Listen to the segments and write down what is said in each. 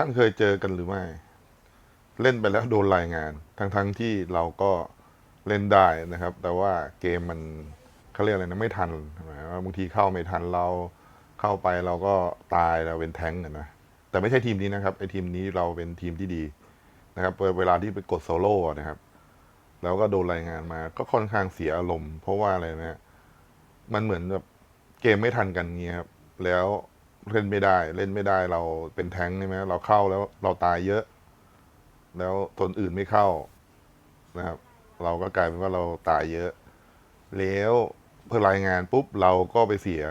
ท่านเคยเจอกันหรือไม่ เล่นไปแล้วโดนรายงาน ทั้งๆที่เราก็เล่นได้นะครับ แต่ว่าเกมมันเขาเรียกอะไรนะไม่ทันหมายว่าบางทีเข้าไม่ทันเราเข้าไปเราก็ตายเราเป็นแท้งก์อะนะแต่ไม่ใช่ทีมนี้นะครับไอทีมนี้เราเป็นทีมที่ดีนะครับเวลาที่ไปกดโซโล่นะครับ แล้วก็โดนรายงานมาก็ค่อนข้างเสียอารมณ์เพราะว่าอะไรนะมันเหมือนแบบเกมไม่ทันกันเงี้ยครับ แล้ว เล่นไม่ได้ เล่นไม่ได้เราเป็นแท้งค์ใช่ไหมเราเข้าแล้วเราตายเยอะ แล้วคนอื่นไม่เข้านะครับ เราก็กลายเป็นว่าเราตายเยอะ แล้วเพื่อรายงานปุ๊บเราก็ไปเสีย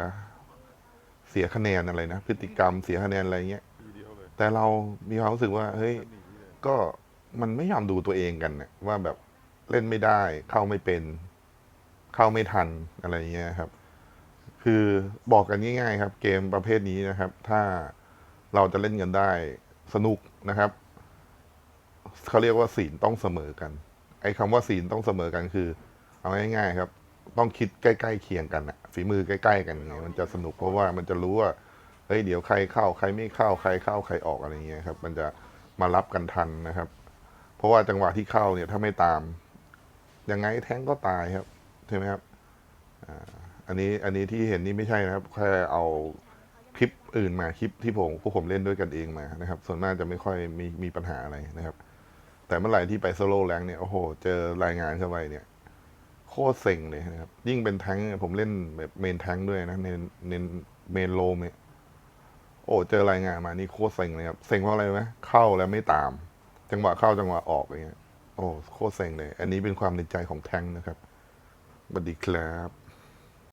เสียคะแนนอะไรนะพฤติกรรมเสียคะแนนอะไรเงี้ยทีเดียวเลยแต่เรามีความรู้สึกว่า เฮ้ยหนีเลยก็มันไม่ยอมดูตัวเองกันเนี่ยว่าแบบเล่นไม่ได้ เข้าไม่เป็น เข้าไม่ทันอะไรเงี้ยครับ คือบอกกันง่ายๆครับ เกมประเภทนี้นะครับ ถ้าเราจะเล่นกันได้สนุกนะครับเขาเรียกว่าศีลต้องเสมอกัน ไอ้คำว่าศีลต้องเสมอกันคือ เอาง่ายๆครับ ต้องคิดใกล้ๆเคียงกันอะฝีมือใกล้ ๆ กันเนี่ยมันจะสนุกเพราะว่ามันจะรู้ว่าเฮ้ยเดี๋ยวใครเข้าใครไม่เข้าใครเข้าใครออกอะไรเงี้ยครับ มันจะมารับกันทันนะครับ เพราะว่าจังหวะที่เข้าเนี่ยถ้าไม่ตามยังไงแท้งก็ตายครับใช่ไหมครับอ่า อันนี้อันนี้ที่เห็นนี่ไม่ใช่นะครับ แค่เอาคลิปอื่นมาคลิปที่ผมพวกผมเล่นด้วยกันเองมานะครับ ส่วนมากจะไม่ค่อยมีมีปัญหาอะไรนะครับ แต่เมื่อไหร่ที่ไปโซโล่แรงเนี่ยโอ้โห เจอรายงานเข้าไปเนี่ย โคตรเซ็งเลยนะครับ ยิ่งเป็นแท้งผมเล่นแบบเมนแท้งด้วยนะเน้นเน้นเมนโลมเนี่ยโอ้เจอรายงานมานี่โคตรเซ็งเลยครับเซ็งเพราะอะไรไหมเข้าแล้วไม่ตาม จังหวะเข้าจังหวะออกอย่างเงี้ยโอ้โคตรเซ็งเลย อันนี้เป็นความในใจของแท้งนะครับสวัสดีครับ